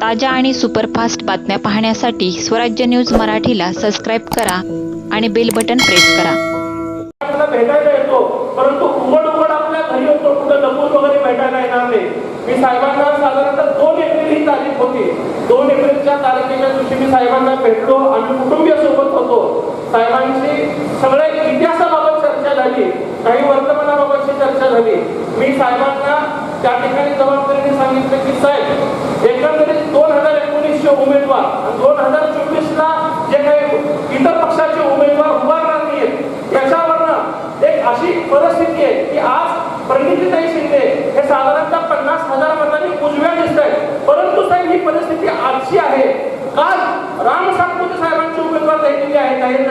ताज्या आणि सुपरफास्ट बातम्या पाहण्यासाठी स्वराज्य न्यूज मराठीला सबस्क्राईब करा आणि बेल बटन प्रेस करा. भेटायला येतो परंतु उघड उघड आपल्या घरी येतो कुठं लपून वगैरे भेटायला येणार नाही. मी साहेबांना साधारणतः दोन एप्रिल ही तारीख होती. दोन एप्रिलच्या तारखेच्या दिवशी मी साहेबांना भेटलो आम्ही कुटुंबीय सोबत होतो. साहेबांशी सगळ्या इतिहासाबाबत चर्चा झाली काही वर्तमानाबाबतची चर्चा झाली. मी साहेबांना त्या ठिकाणी जबाबदारीने सांगितलं की साहेब एकंदरीत दोन हजार एकोणीसचे उमेदवार आणि दोन हजार चोवीसला जे काही इतर पक्षाचे उमेदवार उभारणार नाहीत याच्यावरनं एक अशी परिस्थिती आहे की आज प्रणितीताई शिंदे हे साधारणतः पन्नास हजार मतांनी उजव्या दिसत आहेत. परंतु साहेब ही परिस्थिती आजची आहे. काल राम सातपुते साहेबांचे उमेदवार झालेले आहे जाहीर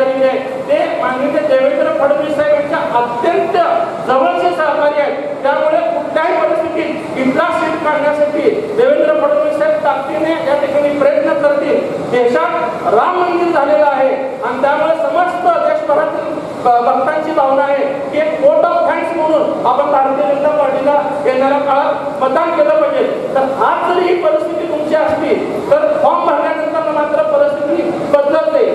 ते माननीय देवेंद्र फडणवीस साहेब यांच्या अत्यंत जवळचे सहकारी आहेत त्यामुळे कुठल्याही परिस्थितीत इथला सीट काढण्यासाठी देवेंद्र फडणवीस साहेब ताकदीने या ठिकाणी प्रयत्न करतील देशात राम मंदिर झालेलं आहे. आणि त्यामुळे समस्त देशभरातील भक्तांची भावना आहे की एक वोट ऑफ थँक्स म्हणून आपण भारतीय जनता पार्टीला येणाऱ्या काळात मतदान केलं पाहिजे. तर आज जरी ही परिस्थिती तुमची असली तर फॉर्म भरल्यानंतर मात्र परिस्थिती बदलते.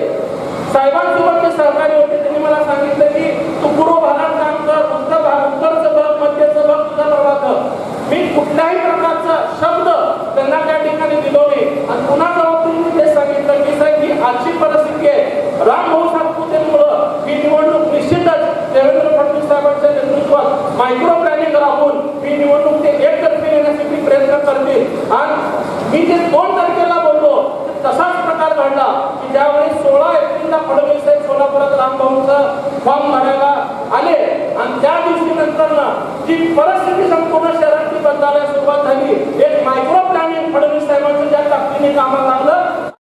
साहेबांसोबत जे सहकारी होते त्यांनी मला सांगितलं की तू पूर्व भागात काम कर उत्तर भाग उत्तरचं बघ मध्यचं बघ तुझा प्रभाग मी कुठल्याही प्रकारचा शब्द त्यांना त्या ठिकाणी दिलो नाही. आणि पुन्हा जबाबदारीने ते सांगितलं की साहेब ही आजची परिस्थिती आहे राम भाऊ सातपुतेमुळं ही निवडणूक निश्चितच देवेंद्र फडणवीस साहेबांच्या नेतृत्वात मायक्रो प्लॅनिंग राबवून मी निवडणूक ते एकतर्फी येण्यासाठी प्रयत्न करते. आणि मी जे दोन तारखेला बोललो तसाच प्रकार घडला की ज्यावेळी सोळा एप्रिलला फडणवीस साहेब सोलापुरात रामभाऊंचा फॉर्म भरायला आले आणि त्या दिवशी नंतर ना जी परिस्थिती संपूर्ण शहराची बदलायला सुरुवात झाली